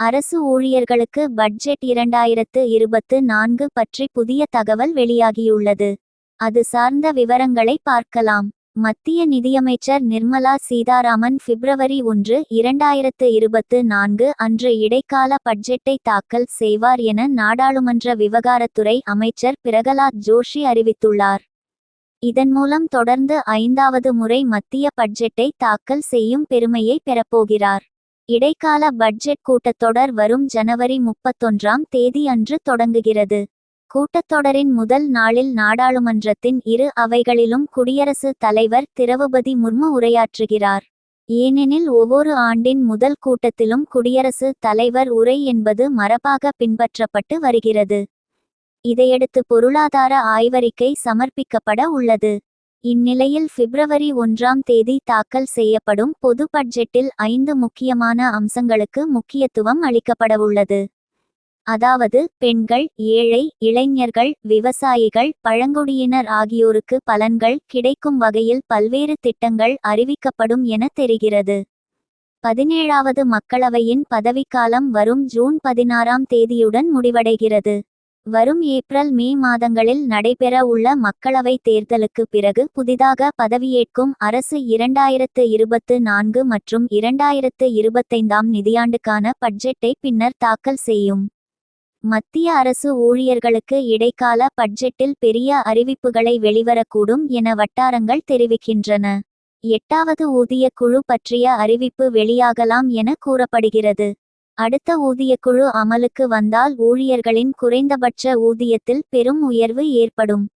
அரசு ஊழியர்களுக்கு பட்ஜெட் இரண்டாயிரத்து இருபத்து நான்கு பற்றி புதிய தகவல் வெளியாகியுள்ளது. அது சார்ந்த விவரங்களை பார்க்கலாம். மத்திய நிதியமைச்சர் நிர்மலா சீதாராமன் பிப்ரவரி ஒன்று இரண்டாயிரத்து இருபத்து நான்கு அன்று இடைக்கால பட்ஜெட்டை தாக்கல் செய்வார் என நாடாளுமன்ற விவகாரத்துறை அமைச்சர் பிரகலாத் ஜோஷி அறிவித்துள்ளார். இதன் மூலம் தொடர்ந்து ஐந்தாவது முறை மத்திய பட்ஜெட்டை தாக்கல் செய்யும் பெருமையை பெறப்போகிறார். இடைக்கால பட்ஜெட் கூட்டத்தொடர் வரும் ஜனவரி முப்பத்தொன்றாம் தேதி அன்று தொடங்குகிறது. கூட்டத்தொடரின் முதல் நாளில் நாடாளுமன்றத்தின் இரு அவைகளிலும் குடியரசுத் தலைவர் திரௌபதி முர்மு உரையாற்றுகிறார். ஏனெனில் ஒவ்வொரு ஆண்டின் முதல் கூட்டத்திலும் குடியரசுத் தலைவர் உரை என்பது மரபாக பின்பற்றப்பட்டு வருகிறது. இதையடுத்து பொருளாதார ஆய்வறிக்கை சமர்ப்பிக்கப்பட உள்ளது. இந்நிலையில் பிப்ரவரி ஒன்றாம் தேதி தாக்கல் செய்யப்படும் பொது பட்ஜெட்டில் ஐந்து முக்கியமான அம்சங்களுக்கு முக்கியத்துவம் அளிக்கப்படவுள்ளது. அதாவது பெண்கள் ஏழை இளைஞர்கள் விவசாயிகள் பழங்குடியினர் ஆகியோருக்கு பலன்கள் கிடைக்கும் வகையில் பல்வேறு திட்டங்கள் அறிவிக்கப்படும் என தெரிகிறது. பதினேழாவது மக்களவையின் பதவிக்காலம் வரும் ஜூன் பதினாறாம் தேதியுடன் முடிவடைகிறது. வரும் ஏப்ரல் மே மாதங்களில் நடைபெற உள்ள மக்களவைத் தேர்தலுக்கு பிறகு புதிதாக பதவியேற்கும் அரசு இரண்டாயிரத்து இருபத்து நான்கு மற்றும் இரண்டாயிரத்து இருபத்தைந்தாம் நிதியாண்டுக்கான பட்ஜெட்டை பின்னர் தாக்கல் செய்யும். மத்திய அரசு ஊழியர்களுக்கு இடைக்கால பட்ஜெட்டில் பெரிய அறிவிப்புகளை வெளிவரக்கூடும் என வட்டாரங்கள் தெரிவிக்கின்றன. எட்டாவது ஊதிய குழு பற்றிய அறிவிப்பு வெளியாகலாம் என கூறப்படுகிறது. அடுத்த ஊதியக்குழு அமலுக்கு வந்தால் ஊழியர்களின் குறைந்தபட்ச ஊதியத்தில் பெரும் உயர்வு ஏற்படும்.